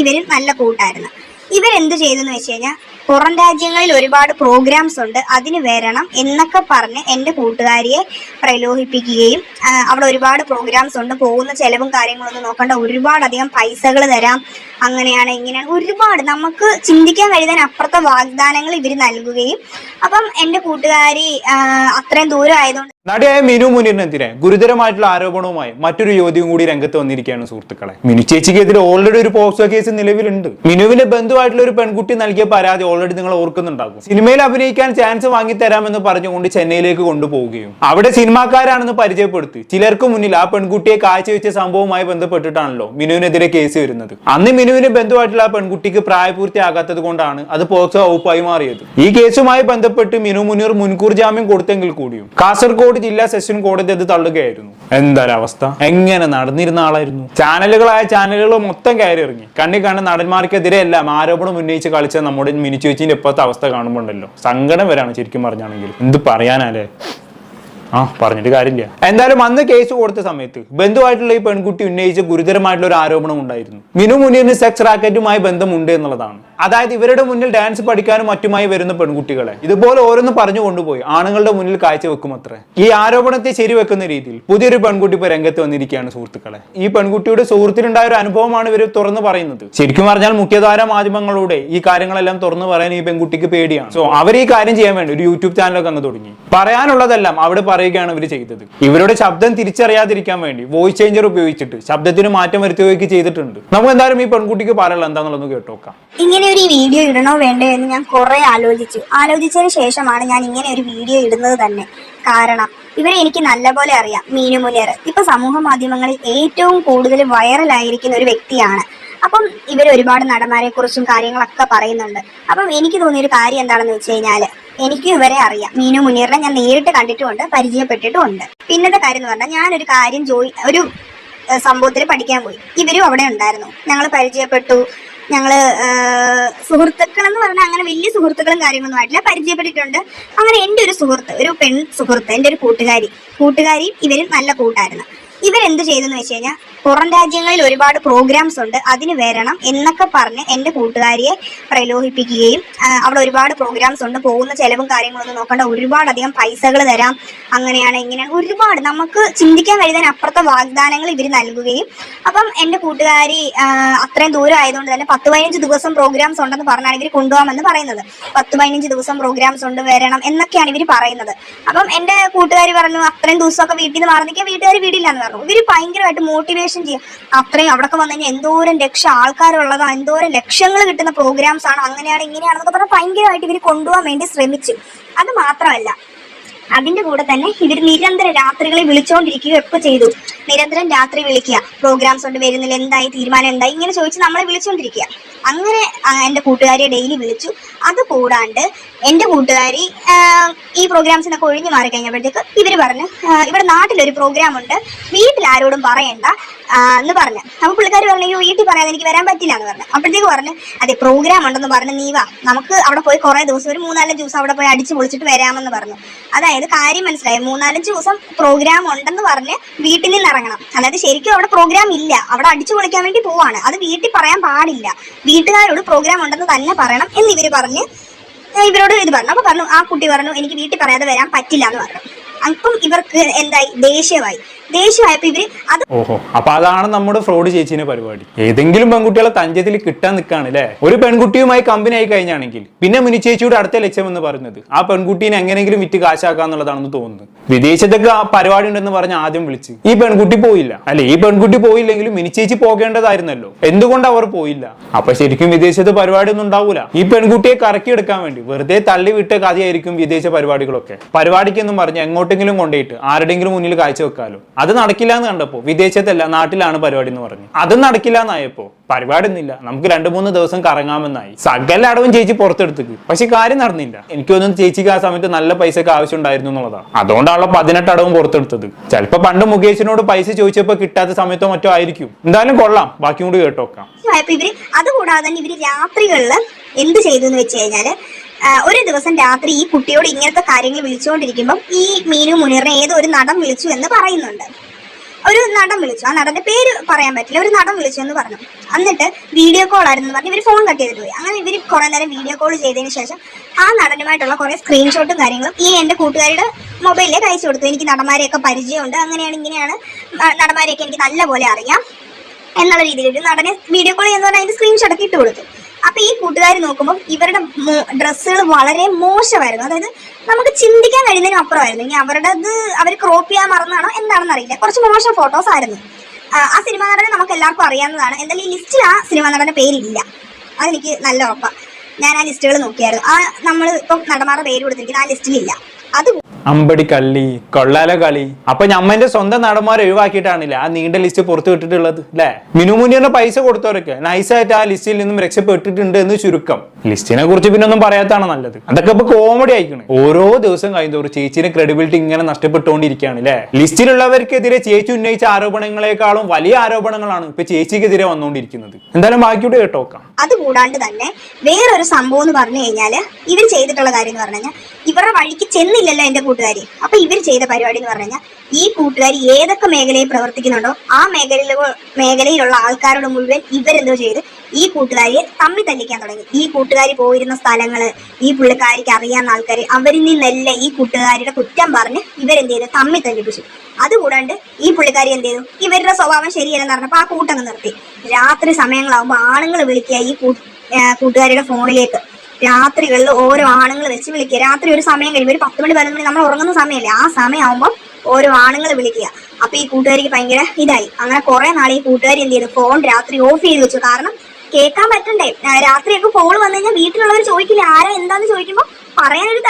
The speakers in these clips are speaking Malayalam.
ഇവരും നല്ല കൂട്ടായിരുന്നു. ഇവരെന്ത് ചെയ്തെന്ന് വെച്ച് കഴിഞ്ഞാൽ പുറം രാജ്യങ്ങളിൽ ഒരുപാട് പ്രോഗ്രാംസ് ഉണ്ട്. അതിന് വരണം എന്നൊക്കെ പറഞ്ഞ് എന്റെ കൂട്ടുകാരിയെ പ്രലോഭിപ്പിക്കുകയും അവിടെ ഒരുപാട് പ്രോഗ്രാംസ് ഉണ്ട്. പോകുന്ന ചിലവും കാര്യങ്ങളൊന്നും നോക്കണ്ട. ഒരുപാടധികം പൈസകൾ തരാം. അങ്ങനെയാണ് ഇങ്ങനെയാണ്. ഒരുപാട് നമുക്ക് ചിന്തിക്കാൻ കഴിയുന്നതിന് അപ്പുറത്തെ വാഗ്ദാനങ്ങൾ ഇവർ നൽകുകയും അപ്പം എന്റെ കൂട്ടുകാരി അത്രയും ദൂരം ആയതുകൊണ്ട് നടിയായ മിനു മുനീറിനെതിരെ ഗുരുതരമായിട്ടുള്ള ആരോപണവുമായി മറ്റൊരു യുവതിയും കൂടി രംഗത്ത് വന്നിരിക്കുകയാണ് സുഹൃത്തുക്കളെ. മിനു ചേച്ചിക്കെതിരെ ഓൾറെഡി ഒരു പോക്സോ കേസ് നിലവിലുണ്ട്. മിനുവിന്റെ ബന്ധുവായിട്ടുള്ള ഒരു പെൺകുട്ടി നൽകിയ പരാതി ഓൾറെഡി നിങ്ങൾ ഓർക്കുന്നുണ്ടാകും. സിനിമയിൽ അഭിനയിക്കാൻ ചാൻസ് വാങ്ങി തരാമെന്ന് പറഞ്ഞുകൊണ്ട് ചെന്നൈയിലേക്ക് കൊണ്ടുപോവുകയും. അവിടെ സിനിമാക്കാരാണെന്ന് പരിചയപ്പെടുത്തി ചിലർക്ക് മുന്നിൽ ആ പെൺകുട്ടിയെ കാഴ്ചവെച്ച സംഭവവുമായി ബന്ധപ്പെട്ടിട്ടാണല്ലോ മിനുവിനെതിരെ കേസ് വരുന്നത്. അന്ന് മിനുവിന്റെ ബന്ധുവായിട്ടുള്ള ആ പെൺകുട്ടിക്ക് പ്രായപൂർത്തിയാകാത്തത് കൊണ്ടാണ് അത് പോക്സോ വകുപ്പായി മാറിയത്. ഈ കേസുമായി ബന്ധപ്പെട്ട് മിനു മുനീർ മുൻകൂർ ജാമ്യം കൊടുത്തെങ്കിൽ കൂടിയും കാസർഗോഡ് ജില്ലാ സെഷൻ കോടതി അത് തള്ളുകയായിരുന്നു. എന്താ അവസ്ഥ എങ്ങനെ നടന്നിരുന്ന ആളായിരുന്നു? ചാനലുകളായ ചാനലുകൾ മൊത്തം കയറി ഇറങ്ങി കണ്ണി കണ്ട നടന്മാർക്കെതിരെ എല്ലാം ആരോപണം ഉന്നയിച്ച് കളിച്ച നമ്മുടെ മിനി ചേച്ചിന്റെ ഇപ്പോഴത്തെ അവസ്ഥ കാണുമ്പോണ്ടല്ലോ. സങ്കടം വരാണ് ശരിക്കും പറഞ്ഞാണെങ്കിൽ. എന്ത് പറയാനല്ലേ ആ പറഞ്ഞിട്ട് കാര്യമില്ല. എന്തായാലും അന്ന് കേസ് കൊടുത്ത സമയത്ത് ബന്ധുവായിട്ടുള്ള ഈ പെൺകുട്ടി ഉന്നയിച്ച ഗുരുതരമായിട്ടുള്ള ഒരു ആരോപണം ഉണ്ടായിരുന്നു. മിനു മുനീറിന് സെക്സ് റാക്കറ്റുമായി ബന്ധമുണ്ട് എന്നുള്ളതാണ്. അതായത് ഇവരുടെ മുന്നിൽ ഡാൻസ് പഠിക്കാനും മറ്റുമായി വരുന്ന പെൺകുട്ടികളെ. ഇതുപോലെ ഓരോന്ന് പറഞ്ഞു കൊണ്ടുപോയി. ആണുങ്ങളുടെ മുന്നിൽ കാഴ്ചവെക്കും അത്രേ ഈ ആരോപണത്തെ ശരിവെക്കുന്ന രീതിയിൽ പുതിയൊരു പെൺകുട്ടി ഇപ്പൊ രംഗത്ത് വന്നിരിക്കുകയാണ് സുഹൃത്തുക്കളെ. ഈ പെൺകുട്ടിയുടെ സുഹൃത്തിനുണ്ടായ ഒരു അനുഭവമാണ് ഇവർ തുറന്നു പറയുന്നത്. ശരിക്കും പറഞ്ഞാൽ മുഖ്യധാര മാധ്യമങ്ങളുടെ ഈ കാര്യങ്ങളെല്ലാം തുറന്നു പറയാൻ ഈ പെൺകുട്ടിക്ക് പേടിയാണ്. സോ അവർ ഈ കാര്യം ചെയ്യാൻ വേണ്ടി ഒരു യൂട്യൂബ് ചാനലൊക്കെ അങ്ങ് തുടങ്ങി. പറയാനുള്ളതെല്ലാം അവിടെ പറയുകയാണ് ഇവർ ചെയ്തത്. ഇവരുടെ ശബ്ദം തിരിച്ചറിയാതിരിക്കാൻ വേണ്ടി വോയിസ് ചേഞ്ചർ ഉപയോഗിച്ചിട്ട് ശബ്ദത്തിന് മാറ്റം വരുത്തുകയൊക്കെ ചെയ്തിട്ടുണ്ട്. നമുക്ക് എന്തായാലും ഈ പെൺകുട്ടിക്ക് പറയാനുള്ള എന്താണെന്നുള്ളത് കേട്ടോക്കാം. ഇങ്ങനെ ഒരു വീഡിയോ ഇടണോ വേണ്ടോ എന്ന് ഞാൻ കുറെ ആലോചിച്ചു. ആലോചിച്ചതിന് ശേഷമാണ് ഞാൻ ഇങ്ങനെ ഒരു വീഡിയോ ഇടുന്നത് തന്നെ. കാരണം ഇവരെ എനിക്ക് നല്ലപോലെ അറിയാം. മീനു മുനിയർ ഇപ്പൊ സമൂഹ മാധ്യമങ്ങളിൽ ഏറ്റവും കൂടുതൽ വൈറലായിരിക്കുന്ന ഒരു വ്യക്തിയാണ്. അപ്പം ഇവർ ഒരുപാട് നടന്മാരെ കുറിച്ചും കാര്യങ്ങളൊക്കെ പറയുന്നുണ്ട്. അപ്പം എനിക്ക് തോന്നിയൊരു കാര്യം എന്താണെന്ന് വെച്ച് കഴിഞ്ഞാൽ എനിക്ക് ഇവരെ അറിയാം. മീനു മുനീറിനെ ഞാൻ നേരിട്ട് കണ്ടിട്ടുമുണ്ട് പരിചയപ്പെട്ടിട്ടുമുണ്ട്. പിന്നത്തെ കാര്യം എന്ന് പറഞ്ഞാൽ ഞാനൊരു കാര്യം ജോയി ഒരു സംഭവത്തിൽ പഠിക്കാൻ പോയി. ഇവരും അവിടെ ഉണ്ടായിരുന്നു. ഞങ്ങൾ പരിചയപ്പെട്ടു. ഞങ്ങൾ സുഹൃത്തുക്കൾ എന്ന് പറഞ്ഞാൽ അങ്ങനെ വലിയ സുഹൃത്തുക്കളും കാര്യങ്ങളൊന്നും ആയിട്ടില്ല. പരിചയപ്പെട്ടിട്ടുണ്ട്. അങ്ങനെ എന്റെ ഒരു സുഹൃത്ത് ഒരു പെൺ സുഹൃത്ത് എന്റെ ഒരു കൂട്ടുകാരി കൂട്ടുകാരി ഇവരും നല്ല കൂട്ടായിരുന്നു. ഇവരെന്ത് ചെയ്തെന്ന് വെച്ച് കഴിഞ്ഞാൽ പുറം രാജ്യങ്ങളിൽ ഒരുപാട് പ്രോഗ്രാംസ് ഉണ്ട്. അതിന് വരണം എന്നൊക്കെ പറഞ്ഞ് എന്റെ കൂട്ടുകാരിയെ പ്രലോഭിപ്പിക്കുകയും അവിടെ ഒരുപാട് പ്രോഗ്രാംസ് ഉണ്ട്. പോകുന്ന ചെലവും കാര്യങ്ങളൊന്നും നോക്കണ്ട. ഒരുപാട് അധികം പൈസകൾ തരാം. അങ്ങനെയാണ് ഇങ്ങനെയാണ്. ഒരുപാട് നമുക്ക് ചിന്തിക്കാൻ കഴിയുന്നതിന് അപ്പുറത്തെ വാഗ്ദാനങ്ങൾ ഇവർ നൽകുകയും അപ്പം എന്റെ കൂട്ടുകാരി അത്രയും ദൂരം ആയതുകൊണ്ട് തന്നെ പത്ത് പതിനഞ്ച് ദിവസം പ്രോഗ്രാംസ് ഉണ്ടെന്ന് പറഞ്ഞാണ് ഇവർ കൊണ്ടുപോകാമെന്ന് പറയുന്നത്. പത്ത് പതിനഞ്ച് ദിവസം പ്രോഗ്രാംസ് ഉണ്ട് വരണം എന്നൊക്കെയാണ് ഇവർ പറയുന്നത്. അപ്പം എന്റെ കൂട്ടുകാരി പറഞ്ഞു അത്രയും ദിവസമൊക്കെ വീട്ടിൽ നിന്ന് മാറി നിൽക്കാൻ വീട്ടുകാർ വീടില്ലാന്ന് പറഞ്ഞു. ഇവർ ഭയങ്കരമായിട്ട് മോട്ടിവേഷൻ ചെയ്യും അത്രയും അവിടെയൊക്കെ വന്നു കഴിഞ്ഞാൽ എന്തോരം ലക്ഷം ആൾക്കാരുള്ളതാ എന്തോരം ലക്ഷങ്ങൾ കിട്ടുന്ന പ്രോഗ്രാംസ് ആണ് അങ്ങനെയാണ് ഇങ്ങനെയാണെന്നൊക്കെ പറഞ്ഞാൽ ഭയങ്കരമായിട്ട് ഇവർ കൊണ്ടുപോകാൻ വേണ്ടി ശ്രമിച്ചു. അത് മാത്രമല്ല അതിന്റെ കൂടെ തന്നെ ഇവർ നിരന്തരം രാത്രികളെ വിളിച്ചുകൊണ്ടിരിക്കുകയും ഒക്കെ ചെയ്തു. നിരന്തരം രാത്രി വിളിക്കുക പ്രോഗ്രാംസ് കൊണ്ട് വരുന്നില്ല എന്തായി തീരുമാനം എന്തായി ഇങ്ങനെ ചോദിച്ച് നമ്മളെ വിളിച്ചുകൊണ്ടിരിക്കുക അങ്ങനെ എന്റെ കൂട്ടുകാരിയെ ഡെയിലി വിളിച്ചു. അത് കൂടാണ്ട് എന്റെ കൂട്ടുകാരി ഈ ഈ പ്രോഗ്രാംസിനൊക്കെ ഒഴിഞ്ഞു മാറി കഴിഞ്ഞപ്പോഴത്തേക്ക് ഇവർ പറഞ്ഞു ഇവിടെ നാട്ടിലൊരു പ്രോഗ്രാം ഉണ്ട് വീട്ടിൽ ആരോടും പറയണ്ട എന്ന് പറഞ്ഞു. നമ്മൾ പുള്ളിക്കാർ പറഞ്ഞു അയ്യോ വീട്ടിൽ പറയാതെ എനിക്ക് വരാൻ പറ്റില്ല എന്ന് പറഞ്ഞു. അപ്പോഴത്തേക്ക് പറഞ്ഞു അതെ പ്രോഗ്രാം ഉണ്ടെന്ന് പറഞ്ഞു നീ വാ. നമുക്ക് അവിടെ പോയി കുറേ ദിവസം ഒരു മൂന്നാലഞ്ച് ദിവസം അവിടെ പോയി അടിച്ച് പൊളിച്ചിട്ട് വരാമെന്ന് പറഞ്ഞു. അതായത് കാര്യം മനസ്സിലായി? മൂന്നാലഞ്ച് ദിവസം പ്രോഗ്രാം ഉണ്ടെന്ന് പറഞ്ഞ് വീട്ടിൽ നിന്ന് ഇറങ്ങണം. അതായത് ശരിക്കും അവിടെ പ്രോഗ്രാം ഇല്ല. അവിടെ അടിച്ചു പൊളിക്കാൻ വേണ്ടി പോവാണ്. അത് വീട്ടിൽ പറയാൻ പാടില്ല. വീട്ടുകാരോട് പ്രോഗ്രാം ഉണ്ടെന്ന് തന്നെ പറയണം എന്ന് ഇവർ പറഞ്ഞ് ഇവരോട് ഇത് പറഞ്ഞു. അപ്പൊ പറഞ്ഞു ആ കുട്ടി പറഞ്ഞു എനിക്ക് വീട്ടിൽ പറയാതെ വരാൻ പറ്റില്ല എന്ന് പറഞ്ഞു. അപ്പം ഇവർക്ക് എന്തായി? ദേഷ്യമായി. അത് ഓഹോ അപ്പൊ അതാണ് നമ്മുടെ ഫ്രോഡ് ചേച്ചിന്റെ പരിപാടി. ഏതെങ്കിലും പെൺകുട്ടികളെ തഞ്ചത്തിൽ കിട്ടാൻ നിൽക്കാണ് അല്ലേ ഒരു പെൺകുട്ടിയുമായി കമ്പനി ആയി കഴിഞ്ഞാണെങ്കിൽ പിന്നെ മുനി ചേച്ചിയുടെ അടുത്ത ലക്ഷ്യം എന്ന് പറയുന്നത് ആ പെൺകുട്ടീനെ എങ്ങനെയെങ്കിലും വിറ്റ് കാശാക്കാന്നുള്ളതാണെന്ന് തോന്നുന്നു വിദേശത്തൊക്കെ ആ പരിപാടി ഉണ്ടെന്ന് പറഞ്ഞ് ആദ്യം വിളിച്ച് ഈ പെൺകുട്ടി പോയില്ല. അല്ലെ ഈ പെൺകുട്ടി പോയില്ലെങ്കിലും മിനി ചേച്ചി പോകേണ്ടതായിരുന്നല്ലോ. എന്തുകൊണ്ട് അവർ പോയില്ല? അപ്പൊ ശരിക്കും വിദേശത്ത് പരിപാടി ഒന്നും ഉണ്ടാവൂല. ഈ പെൺകുട്ടിയെ കറക്കിയെടുക്കാൻ വേണ്ടി വെറുതെ തള്ളി വിട്ട കഥയായിരിക്കും വിദേശ പരിപാടികളൊക്കെ. പരിപാടിക്കെന്നും പറഞ്ഞ് എങ്ങോട്ടെങ്കിലും കൊണ്ടുപോയിട്ട് ആരുടെങ്കിലും മുന്നിൽ കാഴ്ചവെക്കാലോ. അത് നടക്കില്ല എന്ന് കണ്ടപ്പോ വിദേശത്തല്ല നാട്ടിലാണ് പരിപാടി എന്ന് പറഞ്ഞു. അത് നടക്കില്ല എന്നായപ്പോ പരിപാടി ഒന്നുമില്ല നമുക്ക് രണ്ടു മൂന്ന് ദിവസം കറങ്ങാമെന്നായി. സകല അടവും ചേച്ചി പുറത്തെടുത്തു പക്ഷെ കാര്യം നടന്നില്ല. എനിക്ക് തോന്നുന്നു ചേച്ചിക്ക് ആ സമയത്ത് നല്ല പൈസക്ക് ആവശ്യം ഉണ്ടായിരുന്നു എന്നുള്ളതാണ്. അതുകൊണ്ടാണല്ലോ പതിനെട്ട് അടവും പുറത്തെടുത്തത്. ചിലപ്പോ പണ്ട് മുകേഷിനോട് പൈസ ചോദിച്ചപ്പോ കിട്ടാത്ത സമയത്തോ മറ്റോ ആയിരിക്കും. എന്തായാലും കൊള്ളാം. ബാക്കി കൂടി കേട്ടോക്കാം. ഇവർ അതുകൂടാതെ തന്നെ ഇവർ രാത്രികളിൽ എന്ത് ചെയ്തു വെച്ച് കഴിഞ്ഞാൽ ഒരു ദിവസം രാത്രി ഈ കുട്ടിയോട് ഇങ്ങനത്തെ കാര്യങ്ങൾ വിളിച്ചുകൊണ്ടിരിക്കുമ്പോൾ ഈ മീനു മുനീറിനെ ഏതോ ഒരു നടൻ വിളിച്ചു എന്ന് പറയുന്നുണ്ട്. ഒരു നടൻ വിളിച്ചു. ആ നടന്റെ പേര് പറയാൻ പറ്റില്ല. ഒരു നടൻ വിളിച്ചു എന്ന് പറഞ്ഞു. എന്നിട്ട് വീഡിയോ കോൾ ആയിരുന്നു പറഞ്ഞ് ഇവർ ഫോൺ കട്ട് ചെയ്തിട്ട് പോയി. അങ്ങനെ ഇവർ കുറെ നേരം വീഡിയോ കോൾ ചെയ്തതിന് ശേഷം ആ നടനുമായിട്ടുള്ള കുറെ സ്ക്രീൻഷോട്ടും കാര്യങ്ങളും ഈ എന്റെ കൂട്ടുകാരുടെ മൊബൈലിലേക്ക് അയച്ചു കൊടുത്തു. എനിക്ക് നടന്മാരെയൊക്കെ പരിചയമുണ്ട്. അങ്ങനെയാണ് ഇങ്ങനെയാണ് നടന്മാരെയൊക്കെ എനിക്ക് നല്ലപോലെ അറിയാം എന്നുള്ള രീതിയിൽ ഒരു നടനെ വീഡിയോ കോൾ ചെയ്യുന്ന അതിന്റെ സ്ക്രീൻഷോട്ട് ഒക്കെ ഇട്ട് കൊടുത്തു. അപ്പൊ ഈ കൂട്ടുകാർ നോക്കുമ്പോൾ ഇവരുടെ ഡ്രസ്സുകൾ വളരെ മോശമായിരുന്നു. അതായത് നമുക്ക് ചിന്തിക്കാൻ കഴിയുന്നതിനും അപ്പുറമായിരുന്നു. ഇനി അവരുടെ അവർ ക്രോപ്പ് ചെയ്യാൻ മറന്നാണോ എന്താണെന്ന് അറിയില്ല. കുറച്ച് മോശം ഫോട്ടോസ് ആയിരുന്നു. ആ സിനിമ നടനെ നമുക്ക് എല്ലാവർക്കും അറിയാവുന്നതാണ്. എന്തായാലും ഈ ലിസ്റ്റിൽ ആ സിനിമ നടന്റെ പേരില്ല. അതെനിക്ക് നല്ല ഉറപ്പാണ് ഞാൻ ആ ലിസ്റ്റുകൾ നോക്കിയായിരുന്നു. ആ നമ്മൾ ഇപ്പം നടന്മാരുടെ പേര് കൊടുത്തിരിക്കുന്ന ആ ലിസ്റ്റിലില്ല അത് അമ്പടി കള്ളി കൊള്ളാല കളി അപ്പൊ ഞമ്മന്റെ സ്വന്തം നടന്മാരെ ഒഴിവാക്കിയിട്ടാണില്ലേ ആ നീണ്ട ലിസ്റ്റ് പുറത്തു വിട്ടിട്ടുള്ളത് അല്ലെ മിനുമുനിയുടെ പൈസ കൊടുത്തവരൊക്കെ നൈസായിട്ട് ആ ലിസ്റ്റിൽ നിന്നും രക്ഷപ്പെട്ടിട്ടുണ്ട് എന്ന് ചുരുക്കം. ലിസ്റ്റിനെ കുറിച്ച് പിന്നെ ഒന്നും പറയാത്താണ് നല്ലത്. അതൊക്കെ ഇപ്പൊ കോമഡി ആയിക്കണ്. ഓരോ ദിവസം കഴിയുന്നതോറും ചേച്ചിയുടെ ക്രെഡിബിലിറ്റി ഇങ്ങനെ നഷ്ടപ്പെട്ടുകൊണ്ടിരിക്കുകയാണ് അല്ലെ ലിസ്റ്റിലുള്ളവർക്കെതിരെ ചേച്ചി ഉന്നയിച്ച ആരോപണങ്ങളെക്കാളും വലിയ ആരോപണങ്ങളാണ് ഇപ്പൊ ചേച്ചിക്കെതിരെ വന്നുകൊണ്ടിരിക്കുന്നത്. എന്തായാലും ബാക്കിയൂടെ കേട്ടോക്കാം അതുകൂടാണ്ട് തന്നെ വേറൊരു സംഭവം എന്ന് പറഞ്ഞു കഴിഞ്ഞാൽ ഇവർ ചെയ്തിട്ടുള്ള കാര്യം എന്ന് പറഞ്ഞു കഴിഞ്ഞാൽ ഇവരുടെ വഴിക്ക് ചെന്നില്ലല്ലോ എന്റെ കൂട്ടുകാരി. അപ്പൊ ഇവർ ചെയ്ത പരിപാടി എന്ന് പറഞ്ഞു കഴിഞ്ഞാൽ ഈ കൂട്ടുകാരി ഏതൊക്കെ മേഖലയിൽ പ്രവർത്തിക്കുന്നുണ്ടോ ആ മേഖലയിൽ മേഖലയിലുള്ള ആൾക്കാരോട് മുഴുവൻ ഇവരെന്തോ ചെയ്ത് ഈ കൂട്ടുകാരിയെ തമ്മി തല്ലിക്കാൻ തുടങ്ങി. ഈ കൂട്ടുകാരി പോയിരുന്ന സ്ഥലങ്ങൾ ഈ പുള്ളിക്കാരിക്ക് അറിയാവുന്ന ആൾക്കാർ അവരിൽ നിന്നെല്ലാം ഈ കൂട്ടുകാരിയുടെ കുറ്റം പറഞ്ഞ് ഇവരെന്ത് ചെയ്തു? തമ്മി തല്ലിപ്പിച്ചു. അതുകൂടാണ്ട് ഈ പുള്ളിക്കാരി എന്ത് ചെയ്തു? ഇവരുടെ സ്വഭാവം ശരിയല്ലെന്ന് പറഞ്ഞപ്പോൾ ആ കൂട്ടങ്ങ് നിർത്തി. രാത്രി സമയങ്ങളാകുമ്പോൾ ആണുങ്ങൾ വിളിക്കുക ഈ കൂട്ടുകാരിയുടെ ഫോണിലേക്ക്. രാത്രികളിൽ ഓരോ ആണുങ്ങൾ വെച്ച് വിളിക്കുക. രാത്രി ഒരു സമയം കഴിയുമ്പോൾ ഒരു പത്ത് മണി പതിനൊന്ന് മണി നമ്മൾ ഉറങ്ങുന്ന സമയമല്ലേ? ആ സമയമാകുമ്പോൾ ഓരോ ആണുങ്ങൾ വിളിക്കുക. അപ്പൊ ഈ കൂട്ടുകാരിക്ക് ഭയങ്കര ഇതായി. അങ്ങനെ കുറെ നാൾ ഈ കൂട്ടുകാരി എന്ത് ചെയ്തു? ഫോൺ രാത്രി ഓഫ് ചെയ്ത് വെച്ചു. കാരണം കേൾക്കാൻ പറ്റണ്ടേ. രാത്രിയൊക്കെ ഫോൺ വന്നു കഴിഞ്ഞാൽ വീട്ടിലുള്ളവർ ചോദിക്കില്ല ആരാ? എന്താന്ന്? ചോദിക്കുമ്പോൾ പറയാനൊരു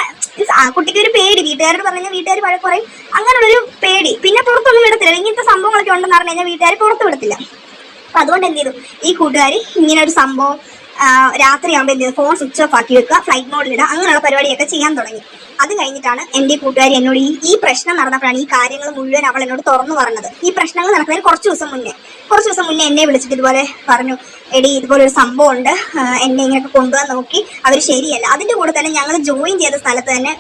കുട്ടിക്ക് ഒരു പേടി. വീട്ടുകാരോട് പറഞ്ഞു കഴിഞ്ഞാൽ വീട്ടുകാർ പഴ പറയും. അങ്ങനെയുള്ളൊരു പേടി. പിന്നെ പുറത്തൊന്നും വിടത്തില്ല. ഇങ്ങനത്തെ സംഭവങ്ങളൊക്കെ ഉണ്ടെന്ന് പറഞ്ഞു കഴിഞ്ഞാൽ വീട്ടുകാർ പുറത്ത് വിടത്തില്ല. അപ്പൊ അതുകൊണ്ട് എന്ത് ചെയ്തു? ഈ കൂട്ടുകാരി ഇങ്ങനെ ഒരു സംഭവം രാത്രിയാകുമ്പോൾ എന്ത് ചെയ്തു? ഫോൺ സ്വിച്ച് ഓഫ് ആക്കി വെക്കുക. ഫ്ലൈറ്റ് മോഡിലിടുക അങ്ങനെയുള്ള പരിപാടിയൊക്കെ ചെയ്യാൻ തുടങ്ങി. അത് കഴിഞ്ഞിട്ടാണ് എന്റെ കൂട്ടുകാരി എന്നോട് ഈ ഈ പ്രശ്നം നടന്നപ്പോഴാണ് ഈ കാര്യങ്ങൾ മുഴുവൻ അവൾ എന്നോട് തുറന്നു പറഞ്ഞത്. ഈ പ്രശ്നങ്ങൾ നടക്കുന്നതിന് കുറച്ച് ദിവസം മുന്നേ. കുറച്ച് ദിവസം മുന്നേ എന്നെ വിളിച്ചിട്ട് ഇതുപോലെ പറഞ്ഞു എടി ഇതുപോലെ ഒരു സംഭവം ഉണ്ട്. എന്നെ ഇങ്ങനെയൊക്കെ കൊണ്ടുപോകാൻ നോക്കി. അവർ ശരിയല്ല. അതിന്റെ കൂടെ തന്നെ ഞങ്ങൾ ജോയിൻ ചെയ്ത സ്ഥലത്ത് തന്നെ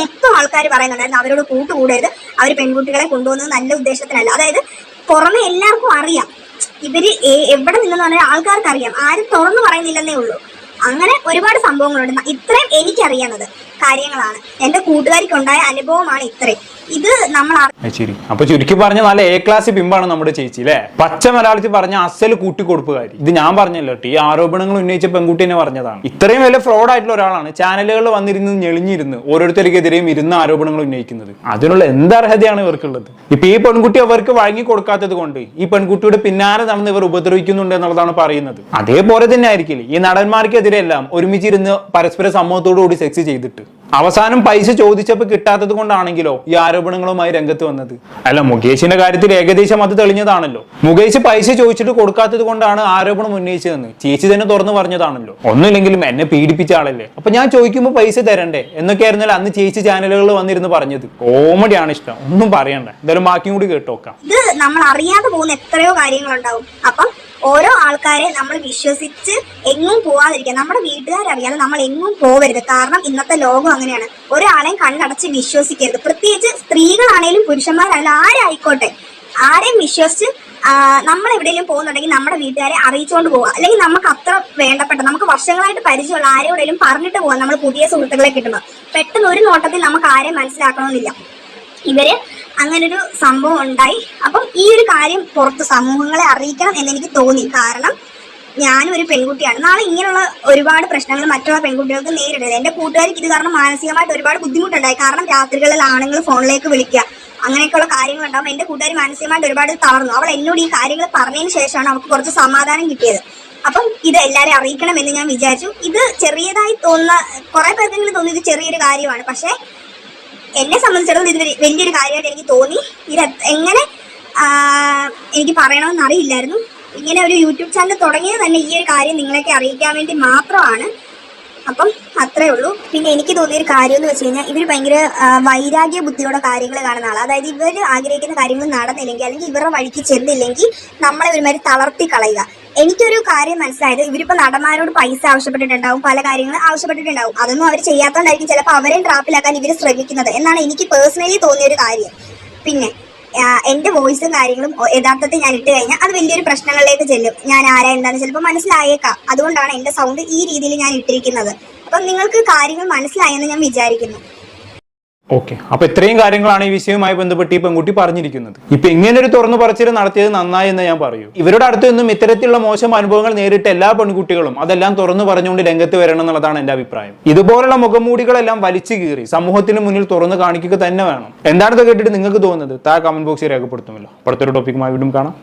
മൊത്തം ആൾക്കാർ പറയുന്നുണ്ടായിരുന്നു. അവരോട് കൂട്ടുകൂടരുത്. അവർ പെൺകുട്ടികളെ കൊണ്ടുപോകുന്നത് നല്ല ഉദ്ദേശത്തിനല്ല. അതായത് പുറമെ എല്ലാവർക്കും അറിയാം. ഇവർ എവിടെ നിന്നെന്ന് പറഞ്ഞാൽ ആൾക്കാർക്ക് അറിയാം ആരും തുറന്നു പറയുന്നില്ലെന്നേ ഉള്ളൂ. അങ്ങനെ ഒരുപാട് സംഭവങ്ങളുണ്ട്. ഇത്രയും എനിക്കറിയാവുന്നത് കാര്യങ്ങളാണ്. എന്റെ കൂട്ടുകാരിക്കുണ്ടായ അനുഭവമാണ് ഇത്രയും. ഇത് നമ്മൾ ശരി അപ്പൊ ചുരുക്കി പറഞ്ഞ നല്ല എ ക്ലാസ് ബിംബാണ് നമ്മുടെ ചേച്ചി അല്ലേ പച്ച മലയാളത്തിൽ പറഞ്ഞ അസൽ കൂട്ടിക്കൊടുപ്പുകാരി. ഇത് ഞാൻ പറഞ്ഞല്ലോ. ഈ ആരോപണങ്ങൾ ഉന്നയിച്ച പെൺകുട്ടി തന്നെ പറഞ്ഞതാണ്. ഇത്രയും വലിയ ഫ്രോഡ് ആയിട്ടുള്ള ഒരാളാണ് ചാനലുകളിൽ വന്നിരുന്ന് ഞെളിഞ്ഞിരുന്ന് ഓരോരുത്തർക്കെതിരെയും ഇരുന്ന് ആരോപണങ്ങൾ ഉന്നയിക്കുന്നത്. അതിനുള്ള എന്ത് അർഹതയാണ് ഇവർക്കുള്ളത്? ഇപ്പൊ ഈ പെൺകുട്ടി അവർക്ക് വഴങ്ങി കൊടുക്കാത്തത് കൊണ്ട് ഈ പെൺകുട്ടിയുടെ പിന്നാലെ നടന്ന് ഇവർ ഉപദ്രവിക്കുന്നുണ്ട് എന്നുള്ളതാണ് പറയുന്നത്. അതേപോലെ തന്നെ ആയിരിക്കില്ലേ? ഈ നടന്മാർക്കെതിരെ എല്ലാം ഒരുമിച്ചിരുന്ന് പരസ്പര സമ്മതത്തോടു കൂടി സെക്സ് ചെയ്തിട്ട്. അവസാനം പൈസ ചോദിച്ചപ്പോൾ കിട്ടാത്തത് കൊണ്ടാണെങ്കിലോ ഈ ആരോപണങ്ങളുമായി രംഗത്ത് വന്നത്? അല്ല മുകേഷിന്റെ കാര്യത്തിൽ ഏകദേശം അത് തെളിഞ്ഞതാണല്ലോ. മുകേഷ് പൈസ ചോദിച്ചിട്ട് കൊടുക്കാത്തത് കൊണ്ടാണ് ആരോപണം ഉന്നയിച്ചതെന്ന് ചേച്ചി തന്നെ തുറന്നു പറഞ്ഞതാണല്ലോ. ഒന്നുമില്ലെങ്കിലും എന്നെ പീഡിപ്പിച്ച ആളല്ലേ. അപ്പൊ ഞാൻ ചോദിക്കുമ്പോൾ പൈസ തരണ്ടേ? എന്നൊക്കെയായിരുന്നല്ലോ അന്ന് ചേച്ചി ചാനലുകളിൽ വന്നിരുന്ന് പറഞ്ഞത്. കോമഡിയാണ് ഇഷ്ടം. ഒന്നും പറയണ്ട. എന്തായാലും ബാക്കിയും കൂടി കേട്ടോക്കാം. നമ്മൾ അറിയാതെ പോകുന്ന എത്രയോ കാര്യങ്ങളുണ്ടാവും. അപ്പം ഓരോ ആൾക്കാരെ നമ്മൾ വിശ്വസിച്ച് എങ്ങും പോവാതിരിക്കുക. നമ്മുടെ വീട്ടുകാരറിയാതെ നമ്മൾ എങ്ങും പോവരുത്. കാരണം ഇന്നത്തെ ലോകം അങ്ങനെയാണ്. ഒരാളെയും കണ്ണടച്ച് വിശ്വസിക്കരുത്. പ്രത്യേകിച്ച് സ്ത്രീകളാണേലും പുരുഷന്മാരാണെങ്കിലും ആരായിക്കോട്ടെ ആരെയും വിശ്വസിച്ച് നമ്മൾ എവിടെയെങ്കിലും പോകുന്നുണ്ടെങ്കിൽ നമ്മുടെ വീട്ടുകാരെ അറിയിച്ചുകൊണ്ട് പോകുക അല്ലെങ്കിൽ നമുക്ക് അത്ര വേണ്ടപ്പെട്ട നമുക്ക് വർഷങ്ങളായിട്ട് പരിചയമുള്ള ആരോടെങ്കിലും പറഞ്ഞിട്ട് പോകാം നമ്മൾ പുതിയ സുഹൃത്തുക്കളെ കിട്ടുമ്പോൾ പെട്ടെന്ന് ഒരു നോട്ടത്തിൽ നമുക്ക് ആരെയും മനസ്സിലാക്കണമെന്നില്ല. ഇവർ അങ്ങനൊരു സംഭവം ഉണ്ടായി. അപ്പം ഈ ഒരു കാര്യം പുറത്ത് സമൂഹങ്ങളെ അറിയിക്കണം എന്ന് എനിക്ക് തോന്നി. കാരണം ഞാനും ഒരു പെൺകുട്ടിയാണ്. നാളെ ഇങ്ങനെയുള്ള ഒരുപാട് പ്രശ്നങ്ങൾ മറ്റുള്ള പെൺകുട്ടികൾക്ക് നേരിടരുത്. എന്റെ കൂട്ടുകാർക്ക് ഇത് കാരണം മാനസികമായിട്ട് ഒരുപാട് ബുദ്ധിമുട്ടുണ്ടായി. കാരണം രാത്രികളിൽ ആണുങ്ങൾ ഫോണിലേക്ക് വിളിക്കുക അങ്ങനെയൊക്കെയുള്ള കാര്യങ്ങൾ ഉണ്ടാവും. എന്റെ കൂട്ടുകാർ മാനസികമായിട്ട് ഒരുപാട് തളർന്നു. അവൾ എന്നോട് ഈ കാര്യങ്ങൾ പറഞ്ഞതിന് ശേഷമാണ് അവൾക്ക് കുറച്ച് സമാധാനം കിട്ടിയത്. അപ്പം ഇത് എല്ലാവരെയും അറിയിക്കണം എന്ന് ഞാൻ വിചാരിച്ചു. ഇത് ചെറിയതായി തോന്നുന്ന കുറെ പേർക്കെങ്കിലും തോന്നി ഇത് ചെറിയൊരു കാര്യമാണ്. പക്ഷേ എന്നെ സംബന്ധിച്ചിടത്തോളം ഇത് വലിയൊരു കാര്യമായിട്ട് എനിക്ക് തോന്നി. ഇത് എങ്ങനെ എനിക്ക് പറയണമെന്ന് അറിയില്ലായിരുന്നു. ഇങ്ങനെ ഒരു യൂട്യൂബ് ചാനൽ തുടങ്ങിയത് തന്നെ ഈ ഒരു കാര്യം നിങ്ങളൊക്കെ അറിയിക്കാൻ വേണ്ടി മാത്രമാണ്. അപ്പം അത്രേ ഉള്ളൂ. പിന്നെ എനിക്ക് തോന്നിയ ഒരു കാര്യം എന്ന് വെച്ച് കഴിഞ്ഞാൽ ഇവർ ഭയങ്കര വൈരാഗ്യ ബുദ്ധിയോടെ കാര്യങ്ങൾ കാണുന്ന ആളാണ് അതായത് ഇവർ ആഗ്രഹിക്കുന്ന കാര്യങ്ങൾ നടന്നില്ലെങ്കിൽ അല്ലെങ്കിൽ ഇവരുടെ വഴിക്ക് ചെന്നില്ലെങ്കിൽ നമ്മളെ ഒരുമാതിരി തളർത്തി കളയുക. എനിക്കൊരു കാര്യം മനസ്സിലായത് ഇവരിപ്പോ നടന്മാരോട് പൈസ ആവശ്യപ്പെട്ടിട്ടുണ്ടാവും പല കാര്യങ്ങളും ആവശ്യപ്പെട്ടിട്ടുണ്ടാവും. അതൊന്നും അവർ ചെയ്യാത്തോണ്ടായിരിക്കും ചിലപ്പോൾ അവരെയും ട്രാപ്പിലാക്കാൻ ഇവർ ശ്രമിക്കുന്നത്. എന്നാണ് എനിക്ക് പേഴ്സണലി തോന്നിയ ഒരു കാര്യം. പിന്നെ എന്റെ വോയിസും കാര്യങ്ങളും യഥാർത്ഥത്തിൽ ഞാൻ ഇട്ട് കഴിഞ്ഞാൽ അത് വലിയൊരു പ്രശ്നങ്ങളിലേക്ക് ചെല്ലും. ഞാൻ ആരാ എന്താന്ന് ചിലപ്പോൾ മനസ്സിലായേക്കാം. അതുകൊണ്ടാണ് എന്റെ സൗണ്ട് ഈ രീതിയിൽ ഞാൻ ഇട്ടിരിക്കുന്നത്. അപ്പം നിങ്ങൾക്ക് കാര്യങ്ങൾ മനസ്സിലായെന്ന് ഞാൻ വിചാരിക്കുന്നു. ഓക്കെ. അപ്പൊ ഇത്രയും കാര്യങ്ങളാണ് ഈ വിഷയവുമായി ബന്ധപ്പെട്ട് ഈ പെൺകുട്ടി പറഞ്ഞിരിക്കുന്നത്. ഇപ്പൊ ഇങ്ങനെ ഒരു തുറന്നു പറച്ചിൽ നടത്തിയത് നന്നായി എന്ന് ഞാൻ പറയൂ. ഇവരുടെ അടുത്ത് നിന്നും ഇത്തരത്തിലുള്ള മോശം അനുഭവങ്ങൾ നേരിട്ട് എല്ലാ പെൺകുട്ടികളും അതെല്ലാം തുറന്നു പറഞ്ഞുകൊണ്ട് രംഗത്ത് വരണം എന്നുള്ളതാണ് എന്റെ അഭിപ്രായം. ഇതുപോലുള്ള മുഖംമൂടികളെല്ലാം വലിച്ചു കീറി സമൂഹത്തിന് മുന്നിൽ തുറന്നു കാണിക്കുക തന്നെ വേണം. എന്താണിത് കേട്ടിട്ട് നിങ്ങൾക്ക് തോന്നുന്നത്? താ കമന്റ് ബോക്സിൽ രേഖപ്പെടുത്തുമല്ലോ. അടുത്തൊരു ടോപ്പിക്കുമായി വീണ്ടും കാണാം.